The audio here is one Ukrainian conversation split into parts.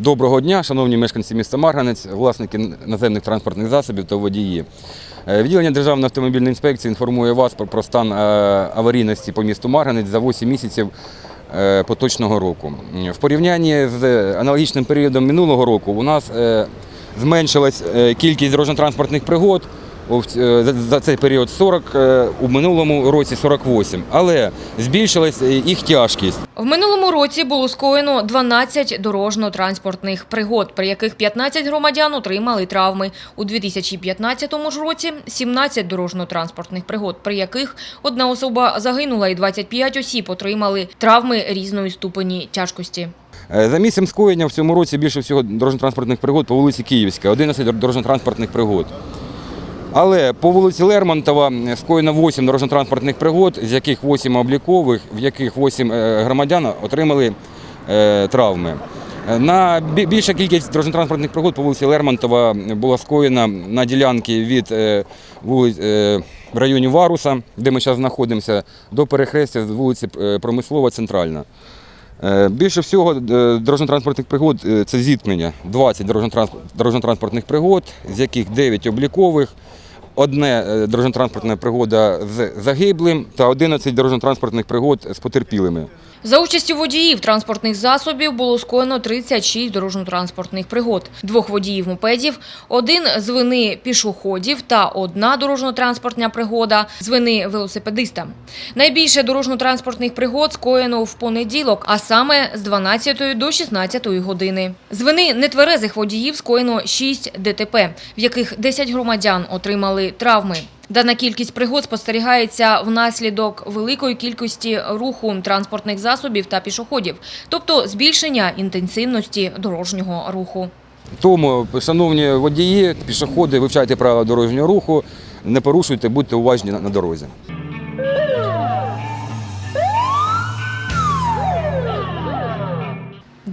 Доброго дня, шановні мешканці міста Марганець, власники наземних транспортних засобів та водії. Е, Відділення Державної автомобільної інспекції інформує вас про, стан е, аварійності по місту Марганець за 8 місяців е, поточного року. В порівнянні з аналогічним періодом минулого року у нас зменшилась кількість дорожньо-транспортних пригод. Е, за- цей період 40, е, у минулому році 48, але збільшилась їх тяжкість. В минулому році було скоєно 12 дорожньо-транспортних пригод, при яких 15 громадян отримали травми. У 2015 ж році 17 дорожньо-транспортних пригод, при яких одна особа загинула і 25 осіб отримали травми різної ступені тяжкості. Е, За місцем скоєння в цьому році більше всього дорожньо-транспортних пригод по вулиці Київська, 11 дор- дорожньо-транспортних пригод. Але по вулиці Лермонтова скоєно 8 дорожньо-транспортних пригод, з яких 8 облікових, в яких 8 е, громадян отримали е, травми. Е, На більша кількість дорожньо-транспортних пригод по вулиці Лермонтова була скоєна на ділянці від вулиць в районі Варуса, де ми зараз знаходимося, до перехрестя з вулиці Промислова Центральна. Е, Більше всього е, дорожньо-транспортних пригод е, це зіткнення. 20 дорожньо-транс- дорожньо-транспортних пригод, з яких 9 облікових, одне е, дорожньо-транспортна пригода з загиблим та 11 дорожньо-транспортних пригод з потерпілими. За участю водіїв транспортних засобів було скоєно 36 дорожньо-транспортних пригод, двох водіїв мопедів, один з вини пішоходів та одна дорожньо-транспортна пригода з вини велосипедиста. Найбільше дорожньо-транспортних пригод скоєно в понеділок, а саме з 12 до 16 години. З вини нетверезих водіїв скоєно 6 ДТП, в яких 10 громадян отримали травми. Дана кількість пригод спостерігається внаслідок великої кількості руху транспортних засобів та пішоходів, тобто збільшення інтенсивності дорожнього руху. Тому, шановні водії, пішоходи, вивчайте правила дорожнього руху, не порушуйте, будьте уважні на дорозі. –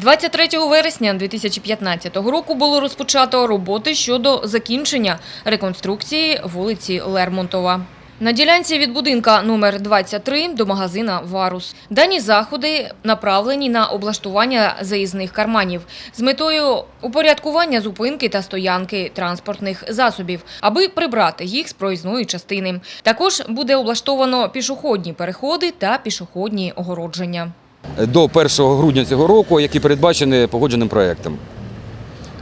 23 вересня 2015 року було розпочато роботи щодо закінчення реконструкції вулиці Лермонтова. На ділянці від будинка номер 23 до магазина «Варус». Дані заходи направлені на облаштування заїзних карманів з метою упорядкування зупинки та стоянки транспортних засобів, аби прибрати їх з проїзної частини. Також буде облаштовано пішохідні переходи та пішохідні огородження. До 1 грудня цього року, які передбачені погодженим проєктом.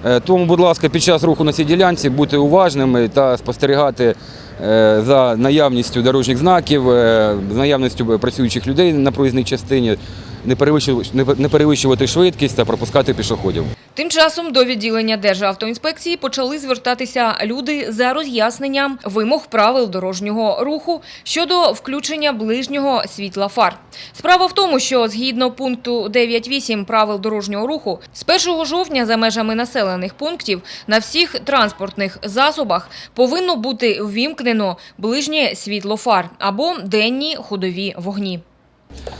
Е, Тому, будь ласка, під час руху на цій ділянці бути уважними та спостерігати е, за наявністю дорожніх знаків, е, наявністю працюючих людей на проїзній частині, не перевищувати, не перевищувати швидкість та пропускати пішоходів. Тим часом до відділення Державтоінспекції почали звертатися люди за роз'ясненням вимог правил дорожнього руху щодо включення ближнього світла фар. Справа в тому, що згідно пункту 9.8 правил дорожнього руху з 1 жовтня за межами населених пунктів на всіх транспортних засобах повинно бути ввімкнено ближнє світло фар або денні ходові вогні.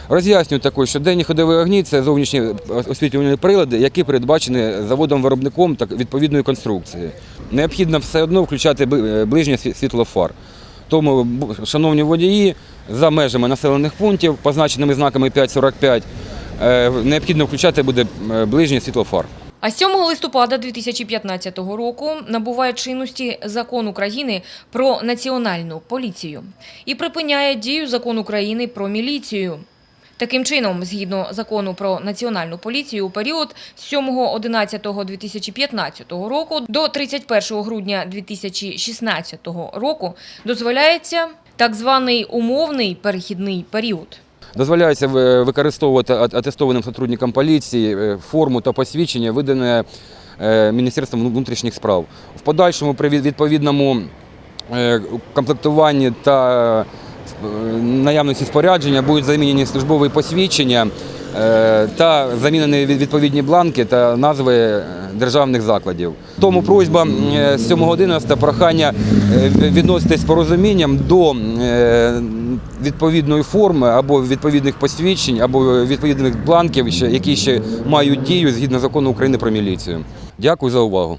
Роз'яснюю також, що денні ходові огні це зовнішні освітлювальні прилади, які передбачені заводом-виробником та відповідної конструкції. Необхідно все одно включати бли- ближнє сві- світло фар. Тому, шановні водії, за межами населених пунктів, позначеними знаками 545, е, необхідно включати буде е, ближнє світло фар. А 7 листопада 2015 року набуває чинності закон України про національну поліцію і припиняє дію закон України про міліцію. Таким чином, згідно закону про національну поліцію, у період з 7.11.2015 року до 31 грудня 2016 року дозволяється так званий умовний перехідний період. Дозволяється е, використовувати атестованим сотрудникам поліції е, форму та посвідчення, видане е, Міністерством внутрішніх справ. В подальшому при відповідному комплектуванні та наявності спорядження будуть замінені службові посвідчення та замінені відповідні бланки та назви е, державних закладів. Тому просьба е, з 7.11 прохання е, відноситись з порозумінням до е, відповідної форми або відповідних посвідчень, або відповідних бланків, які ще мають дію згідно закону України про міліцію. Дякую за увагу.